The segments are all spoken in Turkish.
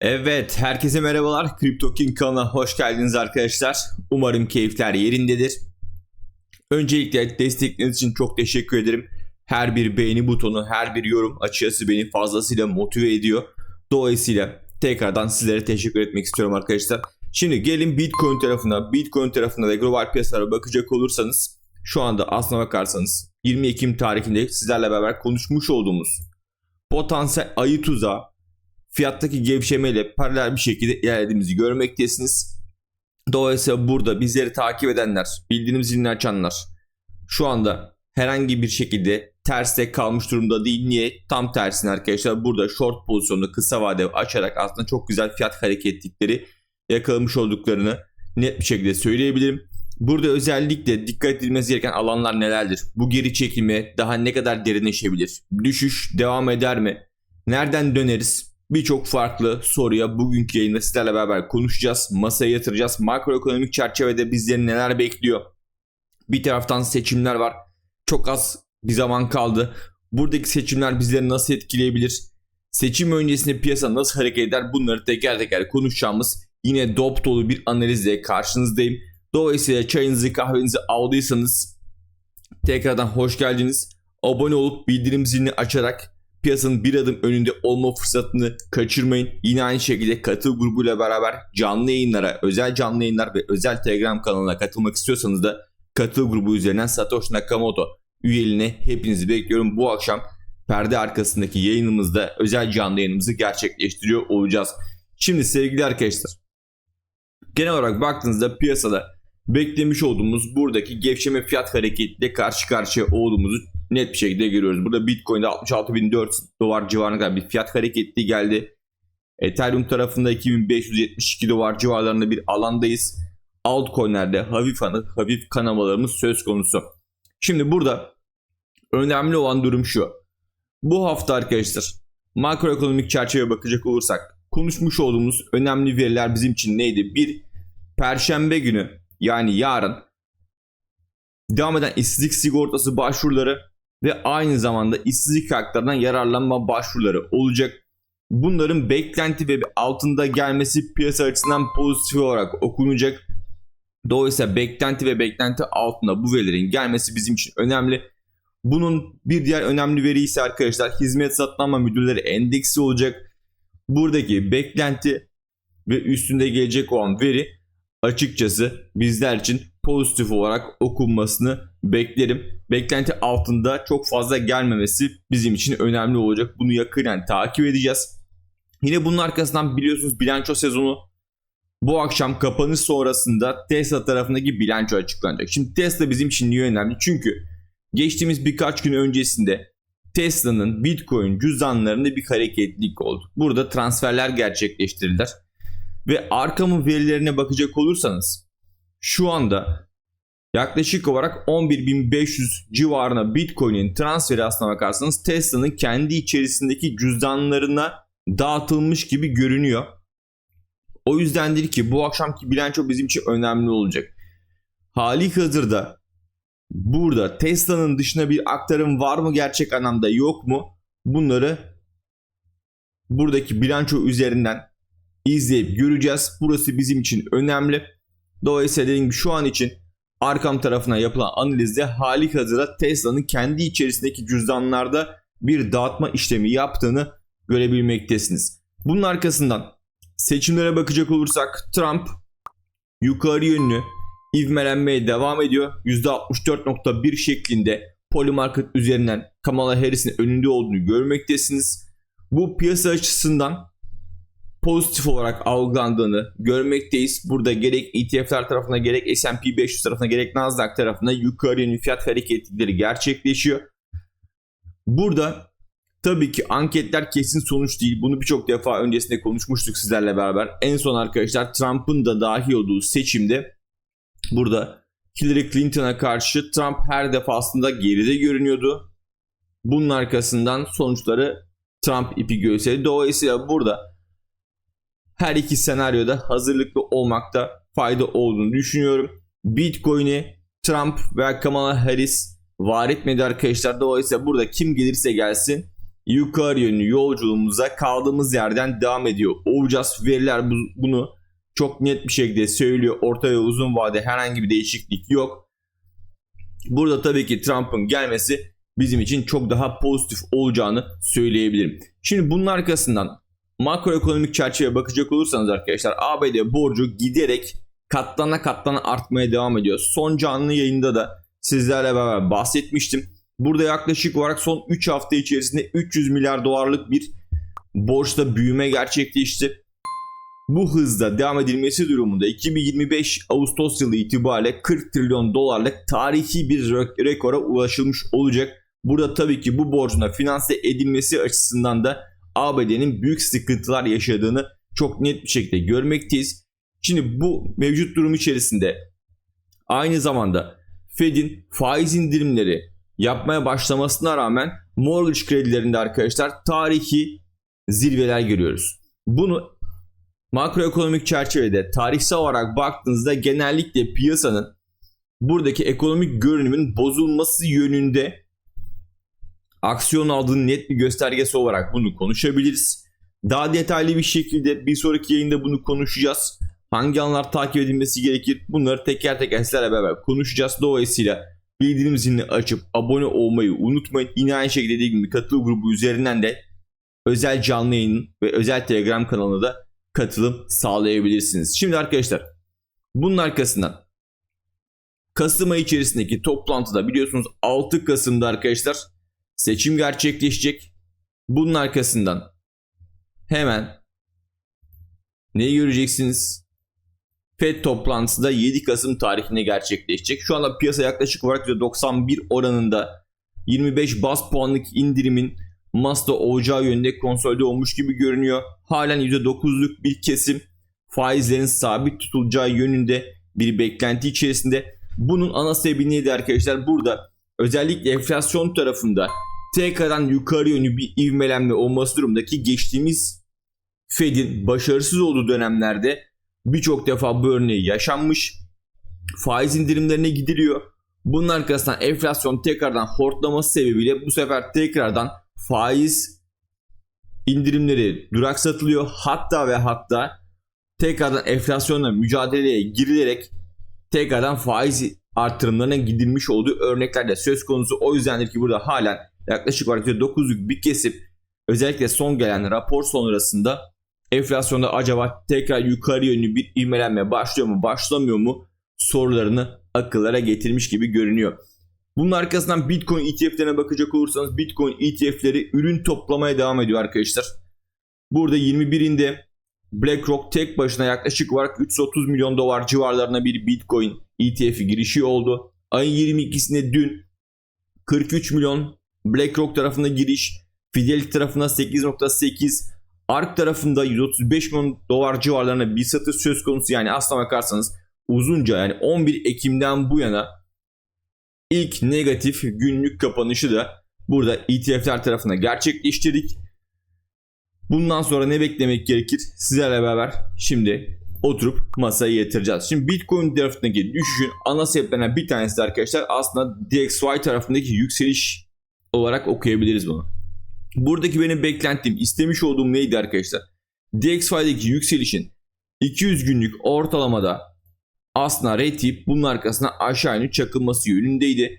Evet, herkese merhabalar. Crypto King kanalına hoş geldiniz arkadaşlar. Umarım keyifler yerindedir. Öncelikle destekleriniz için çok teşekkür ederim. Her bir beğeni butonu, her bir yorum açıkçası beni fazlasıyla motive ediyor. Dolayısıyla tekrardan sizlere teşekkür etmek istiyorum arkadaşlar. Şimdi gelin Bitcoin tarafına, Bitcoin tarafına ve global piyasalara bakacak olursanız şu anda aslına bakarsanız 20 Ekim tarihinde sizlerle beraber konuşmuş olduğumuz potansiyel ayı tuzağı fiyattaki gevşemeyle paralel bir şekilde ilerlediğimizi görmektesiniz. Dolayısıyla burada bizleri takip edenler, bildiğimiz zilini açanlar şu anda herhangi bir şekilde terste kalmış durumda değil. Niye? Tam tersine arkadaşlar burada short pozisyonda kısa vade açarak aslında çok güzel fiyat hareketlikleri yakalamış olduklarını net bir şekilde söyleyebilirim. Burada özellikle dikkat edilmesi gereken alanlar nelerdir? Bu geri çekilme daha ne kadar derinleşebilir? Düşüş devam eder mi? Nereden döneriz? Birçok farklı soruya bugünkü yayında sizlerle beraber konuşacağız. Masaya yatıracağız. Makroekonomik çerçevede bizleri neler bekliyor? Bir taraftan seçimler var. Çok az bir zaman kaldı. Buradaki seçimler bizleri nasıl etkileyebilir? Seçim öncesinde piyasa nasıl hareket eder? Bunları teker teker konuşacağımız yine dop dolu bir analizle karşınızdayım. Dolayısıyla çayınızı kahvenizi aldıysanız tekrardan hoş geldiniz. Abone olup bildirim zilini açarak piyasanın bir adım önünde olma fırsatını kaçırmayın. Yine aynı şekilde katıl grubuyla beraber canlı yayınlara, özel canlı yayınlar ve özel Telegram kanalına katılmak istiyorsanız da katıl grubu üzerinden Satoshi Nakamoto üyeliğine hepinizi bekliyorum. Bu akşam perde arkasındaki yayınımızda özel canlı yayınımızı gerçekleştiriyor olacağız. Şimdi sevgili arkadaşlar genel olarak baktığınızda piyasada beklemiş olduğumuz buradaki gevşeme fiyat hareketiyle karşı karşıya olduğumuzu net bir şekilde görüyoruz. Burada Bitcoin'de 66.400 dolar civarına kadar bir fiyat hareketli geldi. Ethereum tarafında 2572 dolar civarlarında bir alandayız. Altcoin'lerde hafif hafif kanamalarımız söz konusu. Şimdi burada önemli olan durum şu. Bu hafta arkadaşlar makroekonomik çerçeveye bakacak olursak konuşmuş olduğumuz önemli veriler bizim için neydi? Bir, Perşembe günü yani yarın devam eden işsizlik sigortası başvuruları ve aynı zamanda işsizlik haklarından yararlanma başvuruları olacak. Bunların beklenti ve altında gelmesi piyasa açısından pozitif olarak okunacak. Dolayısıyla beklenti ve beklenti altında bu verilerin gelmesi bizim için önemli. Bunun bir diğer önemli veri ise arkadaşlar hizmet satın alma müdürleri endeksi olacak. Buradaki beklenti ve üstünde gelecek olan veri açıkçası bizler için pozitif olarak okunmasını beklerim. Beklenti altında çok fazla gelmemesi bizim için önemli olacak. Bunu yakından takip edeceğiz. Yine bunun arkasından biliyorsunuz bilanço sezonu bu akşam kapanış sonrasında Tesla tarafındaki bilanço açıklanacak. Şimdi Tesla bizim için niye önemli? Çünkü geçtiğimiz birkaç gün öncesinde Tesla'nın Bitcoin cüzdanlarında bir hareketlilik oldu. Burada transferler gerçekleştirildiler. Ve arkamın verilerine bakacak olursanız şu anda yaklaşık olarak 11.500 civarına Bitcoin'in transferi aslına bakarsanız Tesla'nın kendi içerisindeki cüzdanlarına dağıtılmış gibi görünüyor. O yüzdendir ki bu akşamki bilanço bizim için önemli olacak. Hali hazırda burada Tesla'nın dışına bir aktarım var mı gerçek anlamda yok mu? Bunları buradaki bilanço üzerinden izleyip göreceğiz. Burası bizim için önemli. Dolayısıyla dediğim gibi şu an için arkam tarafına yapılan analizde hali hazırda Tesla'nın kendi içerisindeki cüzdanlarda bir dağıtma işlemi yaptığını görebilmektesiniz. Bunun arkasından seçimlere bakacak olursak Trump yukarı yönlü ivmelenmeye devam ediyor. %64.1 şeklinde Polymarket üzerinden Kamala Harris'in önünde olduğunu görmektesiniz. Bu piyasa açısından pozitif olarak algılandığını görmekteyiz. Burada gerek ETF'ler tarafına gerek S&P 500 tarafına gerek Nasdaq tarafına yukarı yönlü fiyat hareketleri gerçekleşiyor. Burada tabii ki anketler kesin sonuç değil. Bunu birçok defa öncesinde konuşmuştuk sizlerle beraber. En son arkadaşlar Trump'ın da dahil olduğu seçimde burada Hillary Clinton'a karşı Trump her defasında geride görünüyordu. Bunun arkasından sonuçları Trump ipi gösterdi. Dolayısıyla burada her iki senaryoda hazırlıklı olmakta fayda olduğunu düşünüyorum. Bitcoin'i Trump veya Kamala Harris var etmedi arkadaşlar. Dolayısıyla burada kim gelirse gelsin yukarı yönlü yolculuğumuza kaldığımız yerden devam ediyor olacağız. Veriler bu- bunu çok net bir şekilde söylüyor. Orta ve uzun vade herhangi bir değişiklik yok. Burada tabii ki Trump'ın gelmesi bizim için çok daha pozitif olacağını söyleyebilirim. Şimdi bunun arkasından makroekonomik çerçeveye bakacak olursanız arkadaşlar ABD borcu giderek katlana katlana artmaya devam ediyor. Son canlı yayında da sizlerle beraber bahsetmiştim. Burada yaklaşık olarak son 3 hafta içerisinde 300 milyar dolarlık bir borçta büyüme gerçekleşti. Bu hızda devam edilmesi durumunda 2025 Ağustos yılı itibariyle 40 trilyon dolarlık tarihi bir re- rekora ulaşılmış olacak. Burada tabii ki bu borcun da finanse edilmesi açısından da ABD'nin büyük sıkıntılar yaşadığını çok net bir şekilde görmekteyiz. Şimdi bu mevcut durum içerisinde aynı zamanda Fed'in faiz indirimleri yapmaya başlamasına rağmen mortgage kredilerinde arkadaşlar tarihi zirveler görüyoruz. Bunu makroekonomik çerçevede tarihsel olarak baktığınızda genellikle piyasanın buradaki ekonomik görünümün bozulması yönünde aksiyon aldığının net bir göstergesi olarak bunu konuşabiliriz. Daha detaylı bir şekilde bir sonraki yayında bunu konuşacağız. Hangi anlar takip edilmesi gerekir? Bunları teker teker sizlerle beraber konuşacağız. Dolayısıyla bildirim zilini açıp abone olmayı unutmayın. Yine aynı şekilde dediğim gibi katıl grubu üzerinden de özel canlı yayın ve özel telegram kanalına da katılım sağlayabilirsiniz. Şimdi arkadaşlar bunun arkasından Kasım ayı içerisindeki toplantıda biliyorsunuz 6 Kasım'da arkadaşlar seçim gerçekleşecek. Bunun arkasından hemen neyi göreceksiniz? FED toplantısı da 7 Kasım tarihinde gerçekleşecek. Şu anda piyasa yaklaşık olarak %91 oranında 25 bas puanlık indirimin Mas'ta olacağı yönde konsolide olmuş gibi görünüyor. Halen %9'luk bir kesim faizlerin sabit tutulacağı yönünde bir beklenti içerisinde. Bunun ana sebebi neydi arkadaşlar? Burada özellikle enflasyon tarafında tekrardan yukarı yönlü bir ivmelenme olması durumdaki geçtiğimiz Fed'in başarısız olduğu dönemlerde birçok defa bu örneği yaşanmış. Faiz indirimlerine gidiliyor. Bunun arkasından enflasyon tekrardan hortlaması sebebiyle bu sefer tekrardan faiz indirimleri duraksatılıyor. Hatta ve hatta tekrardan enflasyonla mücadeleye girilerek tekrardan faiz artırımlarına gidilmiş olduğu örnekler de söz konusu. O yüzdendir ki burada halen yaklaşık olarak 9'luk bir kesip özellikle son gelen rapor sonrasında enflasyonda acaba tekrar yukarı yönlü bir ivmelenme başlıyor mu başlamıyor mu sorularını akıllara getirmiş gibi görünüyor. Bunun arkasından Bitcoin ETF'lerine bakacak olursanız Bitcoin ETF'leri ürün toplamaya devam ediyor arkadaşlar. Burada 21'inde BlackRock tek başına yaklaşık olarak 330 milyon dolar civarlarına bir Bitcoin ETF'i girişi oldu. Ayın 22'sinde dün 43 milyon BlackRock tarafına giriş, Fidelity tarafına 8.8, ARK tarafında 135 milyon dolar civarlarına bir satış söz konusu. Yani aslına bakarsanız uzunca yani 11 Ekim'den bu yana ilk negatif günlük kapanışı da burada ETF'ler tarafına gerçekleştirdik. Bundan sonra ne beklemek gerekir? Sizlerle beraber şimdi oturup masaya yatıracağız. Şimdi Bitcoin tarafındaki düşüşün ana sebeplerinden bir tanesi arkadaşlar aslında DXY tarafındaki yükseliş olarak okuyabiliriz bunu. Buradaki benim beklentim, istemiş olduğum neydi arkadaşlar? DXY'deki yükselişin 200 günlük ortalamada aslında retip bunun arkasına aşağı yönlü çakılması yönündeydi.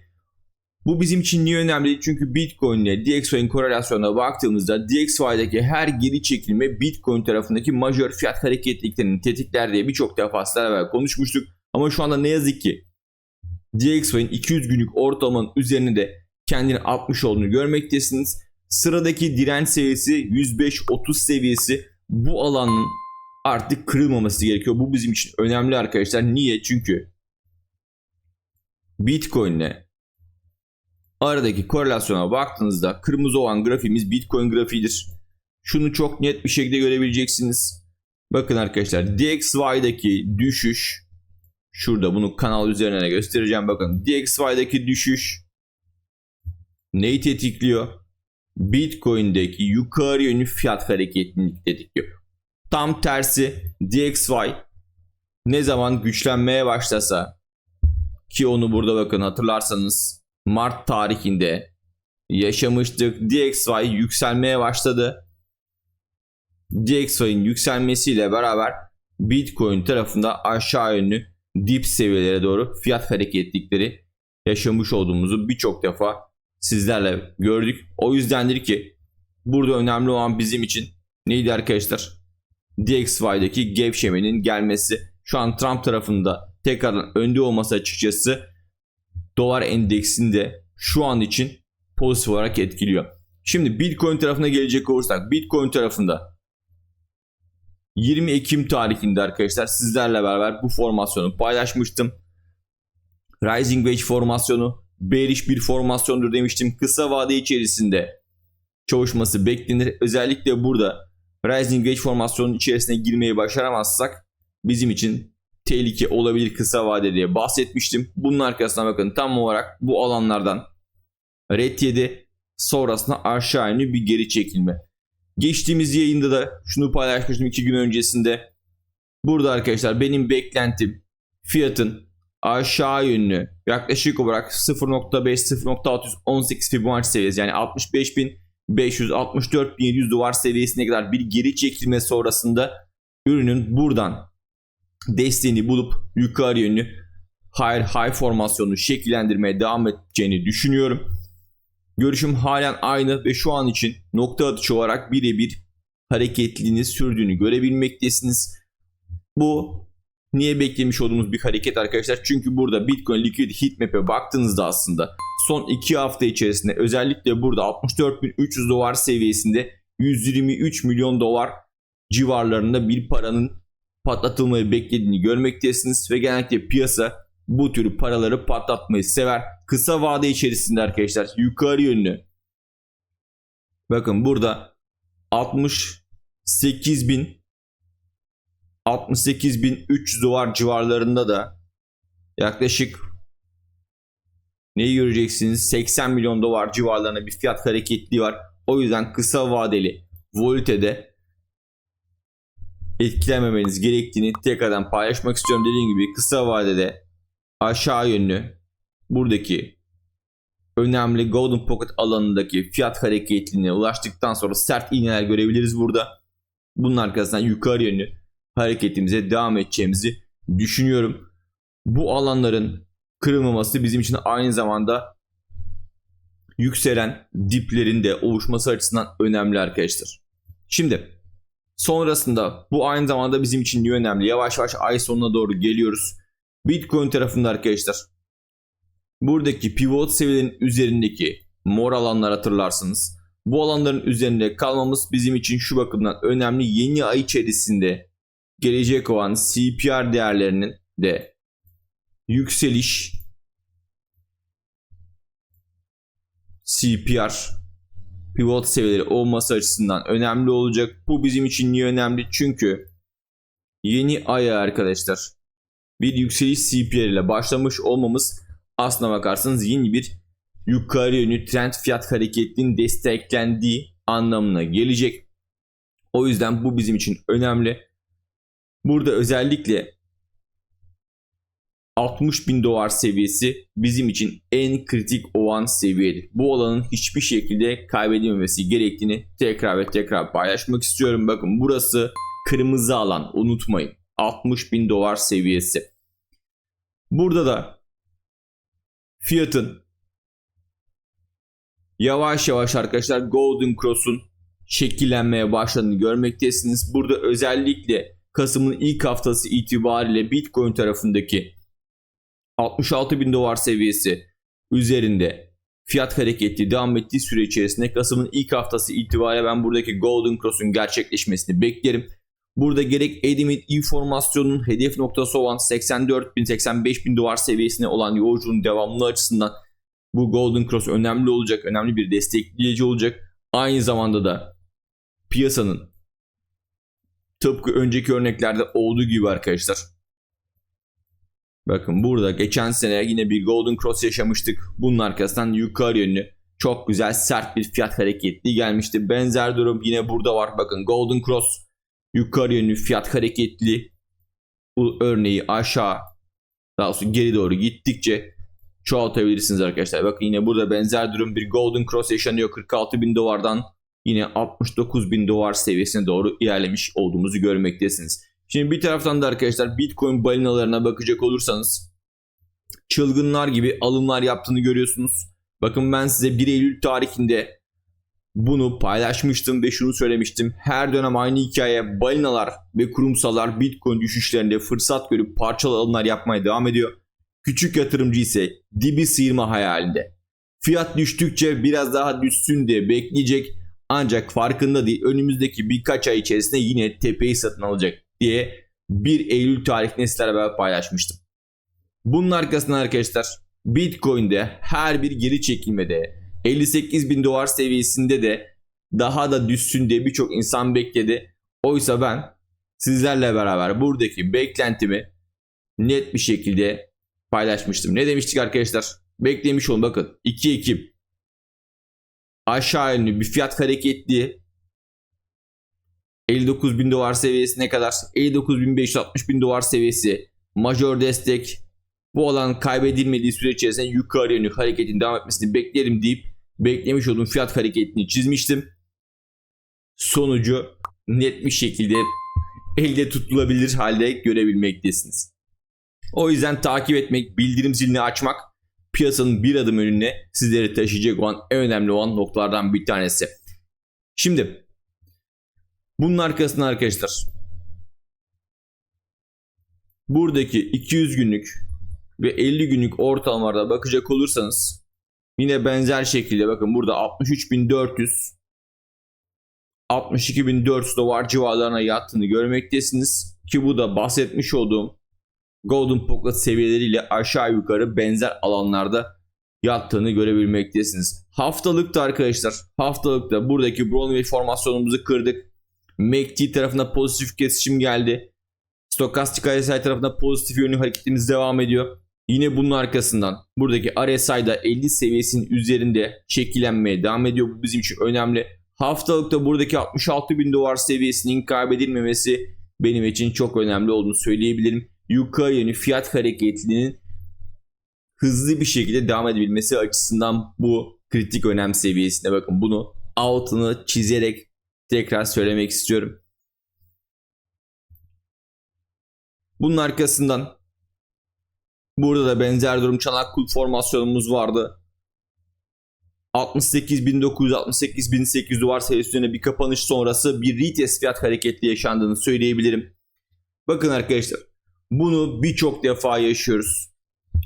Bu bizim için niye önemli? Çünkü Bitcoin ile DXY'nin korelasyonuna baktığımızda DXY'daki her geri çekilme Bitcoin tarafındaki majör fiyat hareketliliklerini tetikler diye birçok defa sizlerle konuşmuştuk. Ama şu anda ne yazık ki DXY'nin 200 günlük ortalamanın üzerinde de kendini atmış olduğunu görmektesiniz. Sıradaki direnç seviyesi 105-30 seviyesi bu alanın artık kırılmaması gerekiyor. Bu bizim için önemli arkadaşlar. Niye? Çünkü Bitcoin ile aradaki korelasyona baktığınızda kırmızı olan grafiğimiz Bitcoin grafiğidir. Şunu çok net bir şekilde görebileceksiniz. Bakın arkadaşlar DXY'daki düşüş şurada bunu kanal üzerine göstereceğim. Bakın DXY'daki düşüş neyi tetikliyor? Bitcoin'deki yukarı yönlü fiyat hareketlilik tetikliyor. Tam tersi DXY ne zaman güçlenmeye başlasa ki onu burada bakın hatırlarsanız Mart tarihinde yaşamıştık. DXY yükselmeye başladı. DXY'in yükselmesiyle beraber Bitcoin tarafında aşağı yönlü dip seviyelere doğru fiyat hareketlikleri yaşamış olduğumuzu birçok defa sizlerle gördük. O yüzdendir ki burada önemli olan bizim için neydi arkadaşlar? DXY'daki gevşemenin gelmesi. Şu an Trump tarafında tekrardan önde olması açıkçası dolar endeksinde şu an için pozitif olarak etkiliyor. Şimdi Bitcoin tarafına gelecek olursak Bitcoin tarafında 20 Ekim tarihinde arkadaşlar sizlerle beraber bu formasyonu paylaşmıştım. Rising Wedge formasyonu bearish bir formasyondur demiştim. Kısa vade içerisinde çalışması beklenir. Özellikle burada Rising Wedge formasyonun içerisine girmeyi başaramazsak bizim için tehlike olabilir kısa vade diye bahsetmiştim. Bunun arkasına bakın tam olarak bu alanlardan red yedi. Sonrasında aşağı yönlü bir geri çekilme. Geçtiğimiz yayında da şunu paylaşmıştım 2 gün öncesinde. Burada arkadaşlar benim beklentim fiyatın aşağı yönlü yaklaşık olarak 0.5-0.618 Fibonacci seviyesi yani 65.500-64.700 dolar seviyesine kadar bir geri çekilme sonrasında ürünün buradan desteğini bulup yukarı yönlü high high formasyonu şekillendirmeye devam edeceğini düşünüyorum. Görüşüm halen aynı ve şu an için nokta atışı olarak birebir hareketliliğini sürdüğünü görebilmektesiniz. Bu niye beklemiş olduğumuz bir hareket arkadaşlar? Çünkü burada Bitcoin Liquidity Heatmap'e baktığınızda aslında son 2 hafta içerisinde özellikle burada 64.300 dolar seviyesinde 123 milyon dolar civarlarında bir paranın patlatılmayı beklediğini görmektesiniz ve genellikle piyasa bu tür paraları patlatmayı sever. Kısa vade içerisinde arkadaşlar yukarı yönlü. Bakın burada 68 bin 68.300 dolar civarlarında da yaklaşık neyi göreceksiniz 80 milyon dolar civarlarında bir fiyat hareketliği var. O yüzden kısa vadeli volütede etkilememeniz gerektiğini tekrardan paylaşmak istiyorum. Dediğim gibi kısa vadede aşağı yönlü buradaki önemli Golden Pocket alanındaki fiyat hareketliliğine ulaştıktan sonra sert iğneler görebiliriz burada. Bunun arkasından yukarı yönlü hareketimize devam edeceğimizi düşünüyorum. Bu alanların kırılmaması bizim için aynı zamanda yükselen diplerin de oluşması açısından önemli arkadaşlar. Şimdi sonrasında bu aynı zamanda bizim için niye önemli? Yavaş yavaş ay sonuna doğru geliyoruz. Bitcoin tarafında arkadaşlar buradaki pivot seviyelerin üzerindeki mor alanlar hatırlarsınız. Bu alanların üzerinde kalmamız bizim için şu bakımdan önemli. Yeni ay içerisinde gelecek olan CPR değerlerinin de yükseliş CPR pivot seviyeleri olması açısından önemli olacak. Bu bizim için niye önemli? Çünkü yeni aya arkadaşlar bir yükseliş CPR ile başlamış olmamız aslına bakarsanız yeni bir yukarı yönlü trend fiyat hareketinin desteklendiği anlamına gelecek. O yüzden bu bizim için önemli. Burada özellikle 60 bin dolar seviyesi bizim için en kritik olan seviyedir. Bu alanın hiçbir şekilde kaybedilmemesi gerektiğini tekrar ve tekrar paylaşmak istiyorum. Bakın burası kırmızı alan unutmayın. 60 bin dolar seviyesi. Burada da fiyatın yavaş yavaş arkadaşlar Golden Cross'un şekillenmeye başladığını görmektesiniz. Burada özellikle Kasım'ın ilk haftası itibariyle Bitcoin tarafındaki 66 bin dolar seviyesi üzerinde fiyat hareketi devam ettiği süre içerisinde Kasım'ın ilk haftası itibariyle ben buradaki Golden Cross'un gerçekleşmesini beklerim. Burada gerek Edimit informasyonun hedef noktası olan 84 bin 85 bin dolar seviyesine olan yolculuğun devamlı açısından bu Golden Cross önemli olacak. Önemli bir destekleyici olacak. Aynı zamanda da piyasanın tıpkı önceki örneklerde olduğu gibi arkadaşlar. Bakın burada geçen sene yine bir Golden Cross yaşamıştık. Bunun arkasından yukarı yönlü çok güzel sert bir fiyat hareketli gelmişti. Benzer durum yine burada var. Bakın Golden Cross yukarı yönlü fiyat hareketli bu örneği aşağı daha sonra geri doğru gittikçe çoğaltabilirsiniz arkadaşlar. Bakın yine burada benzer durum bir Golden Cross yaşanıyor. 46 bin dolardan yine 69 bin dolar seviyesine doğru ilerlemiş olduğumuzu görmektesiniz. Şimdi bir taraftan da arkadaşlar Bitcoin balinalarına bakacak olursanız çılgınlar gibi alımlar yaptığını görüyorsunuz. Bakın ben size 1 Eylül tarihinde bunu paylaşmıştım ve şunu söylemiştim. Her dönem aynı hikaye balinalar ve kurumsallar Bitcoin düşüşlerinde fırsat görüp parçalı alımlar yapmaya devam ediyor. Küçük yatırımcı ise dibi sıyırma hayalinde. Fiyat düştükçe biraz daha düşsün diye bekleyecek ancak farkında değil önümüzdeki birkaç ay içerisinde yine tepeyi satın alacak diye 1 Eylül tarihinde sizlerle beraber paylaşmıştım. Bunun arkasından arkadaşlar Bitcoin'de her bir geri çekilmede 58 bin dolar seviyesinde de daha da düşsün diye birçok insan bekledi. Oysa ben sizlerle beraber buradaki beklentimi net bir şekilde paylaşmıştım. Ne demiştik arkadaşlar? Beklemiş olun bakın 2 Ekim aşağı yönlü bir fiyat hareketli 59 bin dolar seviyesine kadar 59 bin 560 bin dolar seviyesi majör destek bu alan kaybedilmediği süre içerisinde yukarı yönlü hareketin devam etmesini beklerim deyip beklemiş olduğum fiyat hareketini çizmiştim. Sonucu net bir şekilde elde tutulabilir halde görebilmektesiniz. O yüzden takip etmek, bildirim zilini açmak piyasanın bir adım önüne sizleri taşıyacak olan en önemli olan noktalardan bir tanesi. Şimdi bunun arkasında arkadaşlar buradaki 200 günlük ve 50 günlük ortalamalarda bakacak olursanız yine benzer şekilde bakın burada 63.400 62.400 dolar civarlarına yattığını görmektesiniz ki bu da bahsetmiş olduğum Golden Pocket seviyeleriyle aşağı yukarı benzer alanlarda yattığını görebilmektesiniz. Haftalıkta arkadaşlar haftalıkta buradaki Brownlee formasyonumuzu kırdık. MACD tarafına pozitif kesişim geldi. Stokastik RSI tarafında pozitif yönlü hareketimiz devam ediyor. Yine bunun arkasından buradaki RSI'da 50 seviyesinin üzerinde şekillenmeye devam ediyor. Bu bizim için önemli. Haftalıkta buradaki 66 bin dolar seviyesinin kaybedilmemesi benim için çok önemli olduğunu söyleyebilirim. Yukarı yönlü fiyat hareketliliğinin hızlı bir şekilde devam edebilmesi açısından bu kritik önem seviyesinde bakın bunu altını çizerek tekrar söylemek istiyorum. Bunun arkasından burada da benzer durum çanak kul formasyonumuz vardı. 68.900-68.800 dolar seviyesine bir kapanış sonrası bir retest fiyat hareketli yaşandığını söyleyebilirim. Bakın arkadaşlar bunu birçok defa yaşıyoruz.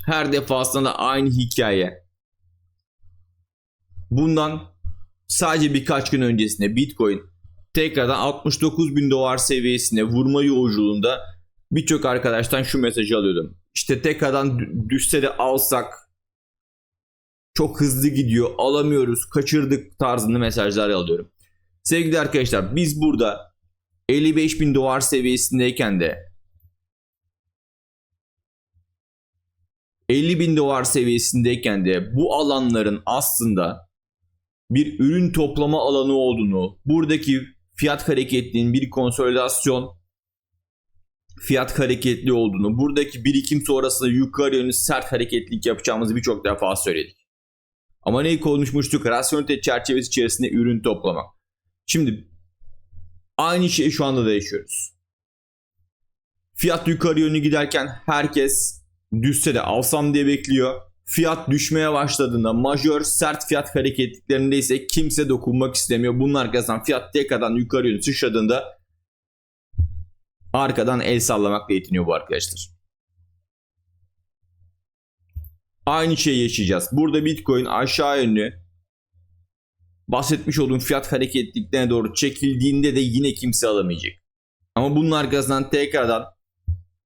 Her defasında aynı hikaye. Bundan sadece birkaç gün öncesinde Bitcoin tekrardan 69 bin dolar seviyesine vurma yolculuğunda birçok arkadaştan şu mesajı alıyordum. İşte tekrardan düşse de alsak çok hızlı gidiyor alamıyoruz kaçırdık tarzında mesajlar alıyorum. Sevgili arkadaşlar biz burada 55 bin dolar seviyesindeyken de 50 bin dolar seviyesindeyken de bu alanların aslında bir ürün toplama alanı olduğunu, buradaki fiyat hareketliliğinin bir konsolidasyon fiyat hareketli olduğunu, buradaki birikim sonrasında yukarı yönlü sert hareketlilik yapacağımızı birçok defa söyledik. Ama neyi konuşmuştuk? Rasyonelite çerçevesi içerisinde ürün toplamak. Şimdi aynı şeyi şu anda da yaşıyoruz. Fiyat yukarı yönlü giderken herkes düşse de alsam diye bekliyor. Fiyat düşmeye başladığında majör sert fiyat hareketliklerinde ise kimse dokunmak istemiyor. Bunun arkasından fiyat tekrardan yukarı yönlü sıçradığında arkadan el sallamakla yetiniyor bu arkadaşlar. Aynı şeyi yaşayacağız. Burada Bitcoin aşağı yönlü bahsetmiş olduğum fiyat hareketliklerine doğru çekildiğinde de yine kimse alamayacak. Ama bunun arkasından tekrardan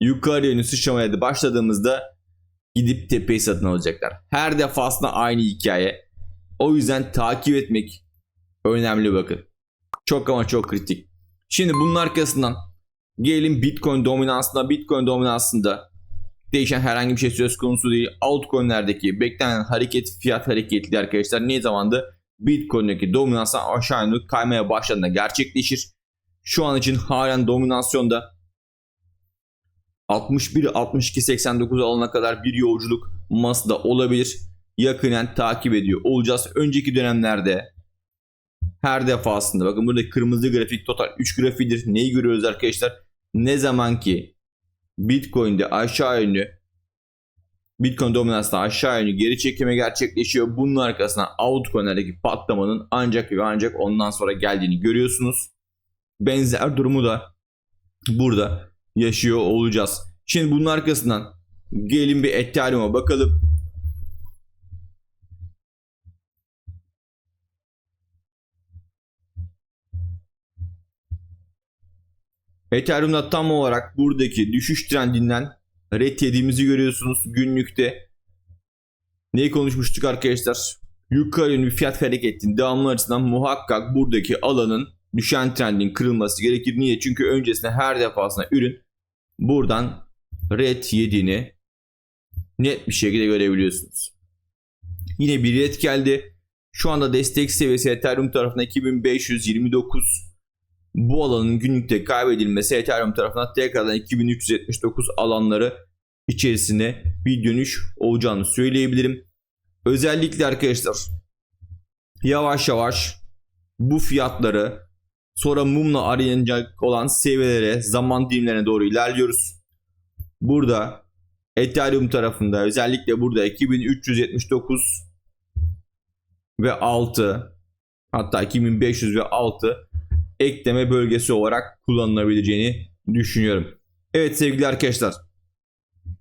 yukarı yönlü sıçramaya da başladığımızda gidip tepeyi satın alacaklar. Her defasında aynı hikaye. O yüzden takip etmek önemli bakın. Çok ama çok kritik. Şimdi bunun arkasından gelelim Bitcoin dominansına. Bitcoin dominansında değişen herhangi bir şey söz konusu değil. Altcoin'lerdeki beklenen hareket fiyat hareketli arkadaşlar ne zamandı? Bitcoin'deki dominansdan aşağı yönlü kaymaya başladığında gerçekleşir. Şu an için halen dominasyonda 61 62 89 alana kadar bir yolculuk masada olabilir. Yakinen takip ediyor olacağız. Önceki dönemlerde her defasında bakın burada kırmızı grafik total 3 grafiğidir. Neyi görüyoruz arkadaşlar? Ne zaman ki Bitcoin'de aşağı yönlü Bitcoin dominansında aşağı yönlü geri çekime gerçekleşiyor. Bunun arkasına altcoin'lerdeki patlamanın ancak ve ancak ondan sonra geldiğini görüyorsunuz. Benzer durumu da burada yaşıyor olacağız. Şimdi bunun arkasından gelin bir Ethereum'a bakalım. Ethereum'da tam olarak buradaki düşüş trendinden ret yediğimizi görüyorsunuz günlükte. Neyi konuşmuştuk arkadaşlar? Yukarı yönlü bir fiyat hareketinin devamlı açısından muhakkak buradaki alanın düşen trendin kırılması gerekir. Niye? Çünkü öncesinde her defasında ürün buradan red yediğini net bir şekilde görebiliyorsunuz. Yine bir red geldi. Şu anda destek seviyesi Ethereum tarafına 2529 bu alanın günlükte kaybedilmesi Ethereum tarafından tekrardan 2379 alanları içerisine bir dönüş olacağını söyleyebilirim. Özellikle arkadaşlar yavaş yavaş bu fiyatları sonra mumla arayacak olan seviyelere zaman dilimlerine doğru ilerliyoruz. Burada Ethereum tarafında özellikle burada 2379 ve 6 hatta 2500 ve 6 ekleme bölgesi olarak kullanılabileceğini düşünüyorum. Evet sevgili arkadaşlar.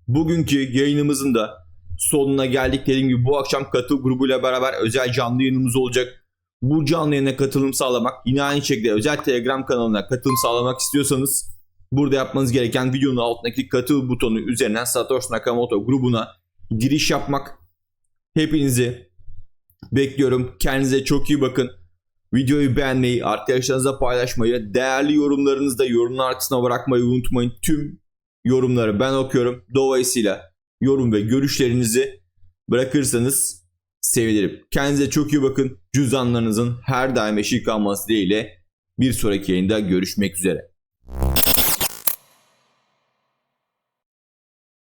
Bugünkü yayınımızın da sonuna geldik. Dediğim gibi bu akşam katıl grubuyla beraber özel canlı yayınımız olacak. Bu canlı yayına katılım sağlamak yine aynı şekilde özel telegram kanalına katılım sağlamak istiyorsanız burada yapmanız gereken videonun altındaki katıl butonu üzerinden Satoshi Nakamoto grubuna giriş yapmak. Hepinizi bekliyorum. Kendinize çok iyi bakın. Videoyu beğenmeyi, arkadaşlarınızla paylaşmayı, değerli yorumlarınızı da yorumlar kısmına bırakmayı unutmayın. Tüm yorumları ben okuyorum. Dolayısıyla yorum ve görüşlerinizi bırakırsanız sevinirim. Kendinize çok iyi bakın. Cüzdanlarınızın her daim eşik kalması dileğiyle bir sonraki yayında görüşmek üzere.